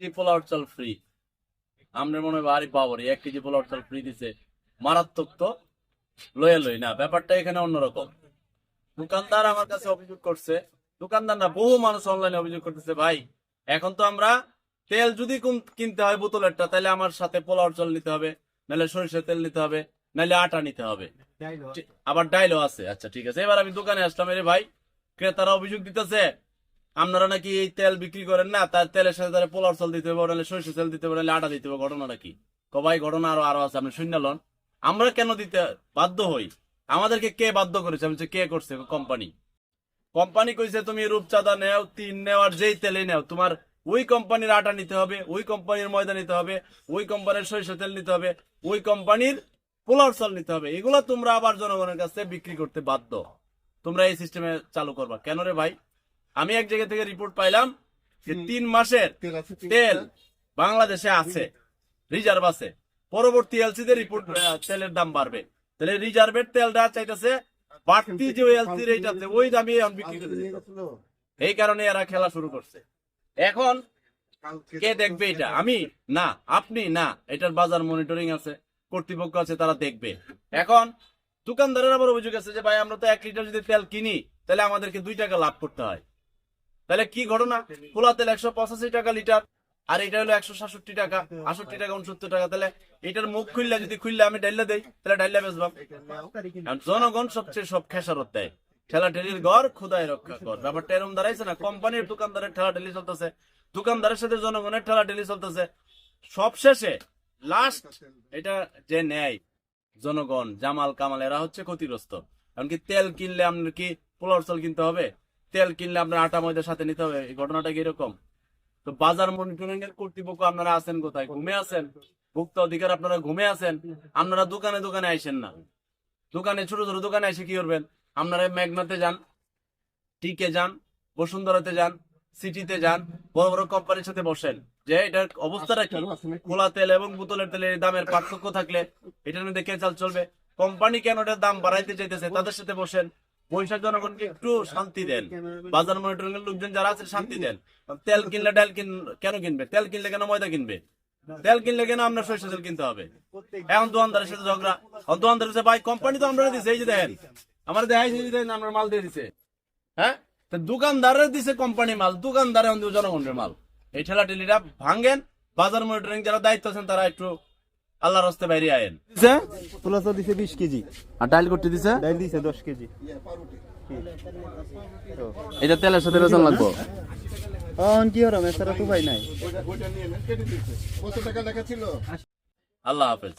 KG চাল free আমরা মনে হয় পাওয়ার এক কেজি চাল ফ্রি দিছে। মারাত্মক তো। লয়ে লই না ব্যাপারটা এখানে অন্যরকম। দোকানদার আমার কাছে অভিযোগ করছে। দোকানদার না বহু মানুষ অনলাইনে অভিযোগ করতেছে ভাই এখন তো আমরা তেল যদি কিনতে হয় বোতলেরটা তাহলে আমার সাথে পোলাও চাল নিতে হবে নাহলে সরিষার তেল নিতে হবে নাহলে আটা নিতে হবে। আবার ডাইলও আছে। আচ্ছা ঠিক আছে। এবার আমি দোকানে আসলাম এরে ভাই ক্রেতারা অভিযোগ দিতেছে আপনারা নাকি এই তেল বিক্রি করেন না, তার তেলের সাথে তারা পোলার চাল দিতে হবে, নাহলে সরিষা তেল দিতে হবে, নাহলে আটা দিতে হবে, ঘটনা নাকি? কবাই ঘটনা আরও আরও আছে, আপনি শূন্য লন আমরা কেন দিতে বাধ্য হই? আমাদেরকে কে বাধ্য করেছে? আমি কে করছে কোম্পানি? কোম্পানি কইছে, তুমি রূপচাঁদা নেও, তিন নেও, আর যেই তেলে নেও, তোমার ওই কোম্পানির আটা নিতে হবে, ওই কোম্পানির ময়দা নিতে হবে, ওই কোম্পানির সরিষা তেল নিতে হবে, ওই কোম্পানির পোলার চাল নিতে হবে, এগুলো তোমরা আবার জনগণের কাছে বিক্রি করতে বাধ্য। তোমরা এই সিস্টেমে চালু করবা। কেন রে ভাই? আমি এক জায়গা থেকে রিপোর্ট পাইলাম যে তিন মাসের তেল বাংলাদেশে আছে রিজার্ভ আছে। পরবর্তী এলসিতে রিপোর্ট তেলের দাম বাড়বে। তাহলে রিজার্ভের তেলটা চাইতেছে বাড়তি যে এলসি রেট আছে ওই দামে এখন বিক্রি করে এই কারণে এরা খেলা শুরু করছে। এখন কে দেখবে এটা? আমি? না আপনি? না এটার বাজার মনিটরিং আছে কর্তৃপক্ষ আছে তারা দেখবে। এখন দোকানদারের আবার অভিযোগ আছে যে ভাই আমরা তো এক লিটার যদি তেল কিনি তাহলে আমাদেরকে দুই টাকা লাভ করতে হয়। তাহলে কি ঘটনা? খোলা তেল একশো পঁচাশি টাকা লিটার, আর এটা হলো একশো সাতষট্টি টাকা, আষট্টি টাকা, উনসত্তর টাকা। তাহলে এটার মুখ খুললে, যদি খুললে আমি ডাইলে দেই, তাহলে ডাইলে বেচবাম। জনগণ সবচেয়ে সব খেসারত দেয়। ঠেলা ঠেলির ঘর খুদাই রক্ষা কর। ব্যাপারটা এরকম দাঁড়াইছে না, কোম্পানির দোকানদারের ঠেলা ঠেলি চলতেছে। দোকানদারের সাথে জনগণের ঠেলা ঠেলি চলতেছে। সব শেষে লাস্ট এটা যে নেয় জনগণ, জামাল কামাল, এরা হচ্ছে ক্ষতিগ্রস্ত। এমনকি তেল কিনলে আপনার কি পোলার চাল কিনতে হবে? তেল কিনলে আপনার আটা ময়দার সাথে নিতে হবে। এই ঘটনাটা কি এরকম? তো বাজার মনিটরিং এর কর্তৃপক্ষ আপনারা আছেন কোথায়? ঘুমে আছেন? ভোক্তা অধিকার আপনারা ঘুমে আছেন? আপনারা দোকানে দোকানে আইসেন না। দোকানে, ছোট ছোট দোকানে এসে কি করবেন? আপনারা মেঘনাতে যান, টিকে যান, বসুন্ধরাতে যান, সিটিতে যান, বড় বড় কোম্পানির সাথে বসেন। যে এটার অবস্থাটা কি? খোলা তেল এবং বোতলের তেলের দামের পার্থক্য থাকলে এটার মধ্যে কে চাল চলবে? কোম্পানি কেন এটার দাম বাড়াইতে চাইতেছে? তাদের সাথে বসেন বৈশাখ জনগণকে একটু শান্তি দেন। বাজার মনিটরিং এর লোকজন যারা আছে শান্তি দেন। তেল কিনলে ডাল কিন কেন কিনবে? তেল কিনলে কেন ময়দা কিনবে? তেল কিনলে কেন আপনার সরিষা তেল কিনতে হবে? এখন দোকানদারের সাথে ঝগড়া। দোকানদার বলছে, ভাই কোম্পানি তো আমরা দিছে এই যে দেখেন। আমার দেখাই দেন আমরা মাল দিয়ে দিছে। হ্যাঁ? তো দোকানদারের দিছে কোম্পানি মাল দোকানদারে এখন দিবে জনগণের মাল। এই ঠেলা ঠেলিটা ভাঙ্গেন বাজার মনিটরিং যারা দায়িত্ব আছেন তারা একটু আল্লাহর হস্তে বাইরে আয়েন। দিছে? তো দিছে বিশ কেজি। আর ডাইল করতে দিছে? ডাইল দিছে দশ কেজি। এটা তেলের সাথে রসুন লাগবো। অন কি হরম এছাড়া তো ভাই নাই। আল্লাহ হাফেজ।